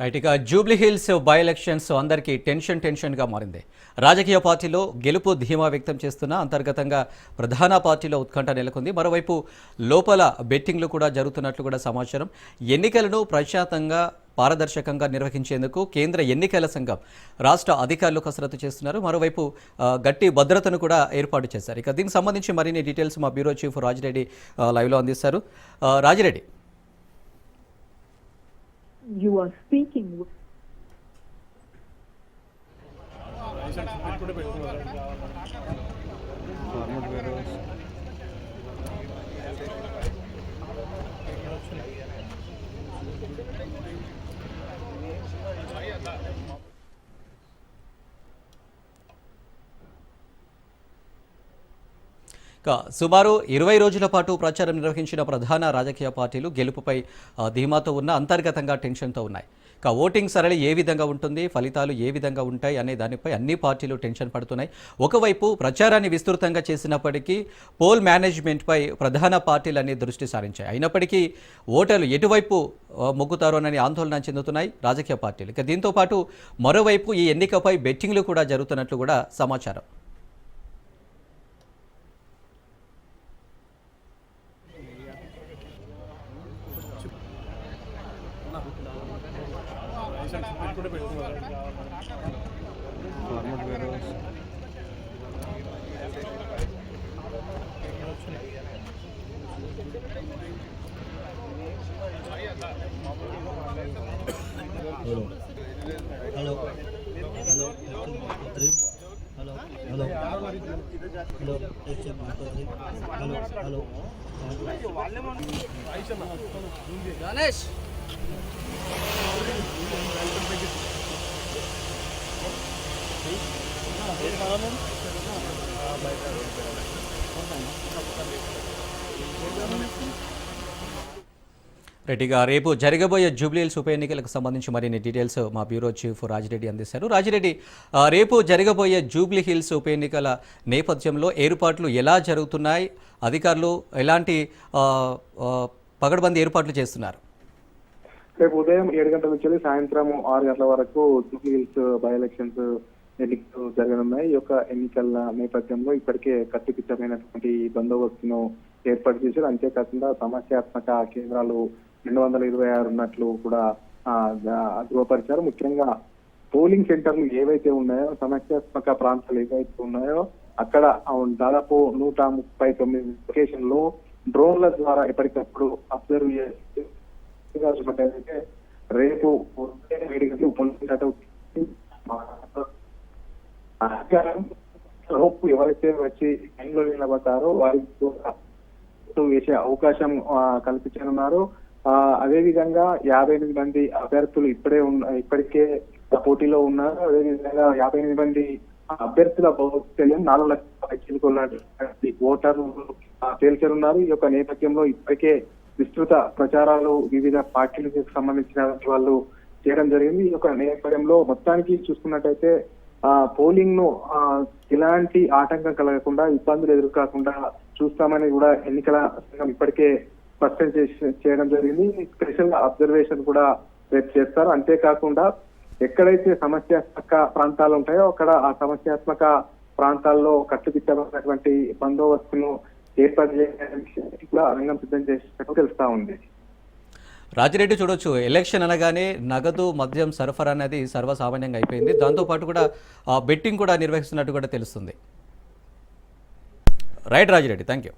Right ఇక by elections అందరికీ టెన్షన్ టెన్షన్గా మారింది. రాజకీయ పార్టీలో గెలుపు ధీమా వ్యక్తం చేస్తున్న అంతర్గతంగా ప్రధాన పార్టీలో ఉత్కంఠ నెలకొంది. మరోవైపు లోపల బెట్టింగ్లు కూడా జరుగుతున్నట్లు కూడా సమాచారం. ఎన్నికలను ప్రశాంతంగా పారదర్శకంగా నిర్వహించేందుకు కేంద్ర ఎన్నికల సంఘం రాష్ట్ర అధికారులు కసరత్తు చేస్తున్నారు. మరోవైపు గట్టి భద్రతను కూడా ఏర్పాటు చేశారు. ఇక దీనికి సంబంధించి మరిన్ని డీటెయిల్స్ మా బ్యూరో చీఫ్ రాజిరెడ్డి లైవ్లో అందిస్తారు. Rajireddy. You are speaking with సుమారు ఇరవై రోజుల పాటు ప్రచారం నిర్వహించిన ప్రధాన రాజకీయ పార్టీలు గెలుపుపై ధీమాతో ఉన్న అంతర్గతంగా టెన్షన్తో ఉన్నాయి. ఇక ఓటింగ్ సరళి ఏ విధంగా ఉంటుంది ఫలితాలు ఏ విధంగా ఉంటాయి అనే దానిపై అన్ని పార్టీలు టెన్షన్ పడుతున్నాయి. ఒకవైపు ప్రచారాన్ని విస్తృతంగా చేసినప్పటికీ పోల్ మేనేజ్మెంట్పై ప్రధాన పార్టీలన్నీ దృష్టి సారించాయి. అయినప్పటికీ ఓటర్లు ఎటువైపు ఆ, మొగ్గుతారు అని ఆందోళన చెందుతున్నాయి రాజకీయ పార్టీలు. ఇక దీంతో పాటు మరోవైపు ఈ ఎన్నికపై బెట్టింగ్లు కూడా జరుగుతున్నట్లు కూడా సమాచారం. Hello hello hello hello hello hello hello hello Ganesh రెడ్డిగా రేపు జరగబోయే జూబ్లీహిల్స్ ఉప ఎన్నికలకు సంబంధించి మరిన్ని డీటెయిల్స్ మా బ్యూరో చీఫ్ రాజిరెడ్డి అందిస్తారు. రాజిరెడ్డి రేపు జరగబోయే జూబ్లీ హిల్స్ ఉప ఎన్నికల నేపథ్యంలో ఏర్పాట్లు ఎలా జరుగుతున్నాయి? అధికారులు ఎలాంటి పగడబంది ఏర్పాట్లు చేస్తున్నారు? రేపు ఉదయం ఏడు గంటల నుంచి వెళ్ళి సాయంత్రం ఆరు గంటల వరకు జూబ్లీ హిల్స్ బై ఎలక్షన్స్ ఎన్నికలు జరగనున్నాయి. ఈ యొక్క ఎన్నికల నేపథ్యంలో ఇప్పటికే కట్టుదిట్టమైనటువంటి బందోబస్తును ఏర్పాటు చేశారు. అంతేకాకుండా సమస్యాత్మక కేంద్రాలు రెండు వందల ఇరవై ఆరు ఉన్నట్లు కూడా ధృవపరిచారు. ముఖ్యంగా పోలింగ్ సెంటర్లు ఏవైతే ఉన్నాయో సమస్యాత్మక ప్రాంతాలు ఏవైతే ఉన్నాయో అక్కడ దాదాపు నూట ముప్పై తొమ్మిది లొకేషన్లో డ్రోన్ల ద్వారా ఎప్పటికప్పుడు అబ్జర్వ్ చేసి ఇంకా రేపు ఉదయం ఏడు గంటలకు ఎవరైతే వచ్చి లైన్లో నిలబడతారో వారికి కూడా వేసే అవకాశం కల్పించనున్నారు. ఆ, అదే విధంగా యాభై ఎనిమిది మంది అభ్యర్థులు ఇప్పుడే ఉన్న ఇప్పటికే పోటీలో ఉన్నారు. అదే విధంగా యాభై ఎనిమిది మంది అభ్యర్థుల భవిష్యత్తు నాలుగు లక్షల ఓటర్లు ఆ, తేల్చనున్నారు. ఈ యొక్క నేపథ్యంలో ఇప్పటికే విస్తృత ప్రచారాలు వివిధ పార్టీలకు సంబంధించిన వాళ్ళు చేయడం జరిగింది. ఈ యొక్క నేపథ్యంలో మొత్తానికి చూసుకున్నట్టయితే ఆ పోలింగ్ను ఎలాంటి ఆటంకం కలగకుండా ఇబ్బందులు ఎదురుకాకుండా చూస్తామని కూడా ఎన్నికల సంఘం ఇప్పటికే స్పష్టం చేయడం జరిగింది. స్పెషల్ అబ్జర్వేషన్ కూడా రేపు చేస్తారు. అంతేకాకుండా ఎక్కడైతే సమస్యాత్మక ప్రాంతాలు ఉంటాయో అక్కడ ఆ సమస్యాత్మక ప్రాంతాల్లో కట్టుదిట్టమైనటువంటి బందోబస్తును ఏర్పాటు చేయడానికి కూడా రంగం సిద్ధం చేసినట్టు తెలుస్తా ఉంది. రాజిరెడ్డి చూడొచ్చు ఎలక్షన్ అనగానే నగదు మద్యం సరఫరా అనేది సర్వసామాన్యంగా అయిపోయింది. దాంతోపాటు కూడా బెట్టింగ్ కూడా నిర్వహిస్తున్నట్టు కూడా తెలుస్తుంది. Right Rajireddy thank you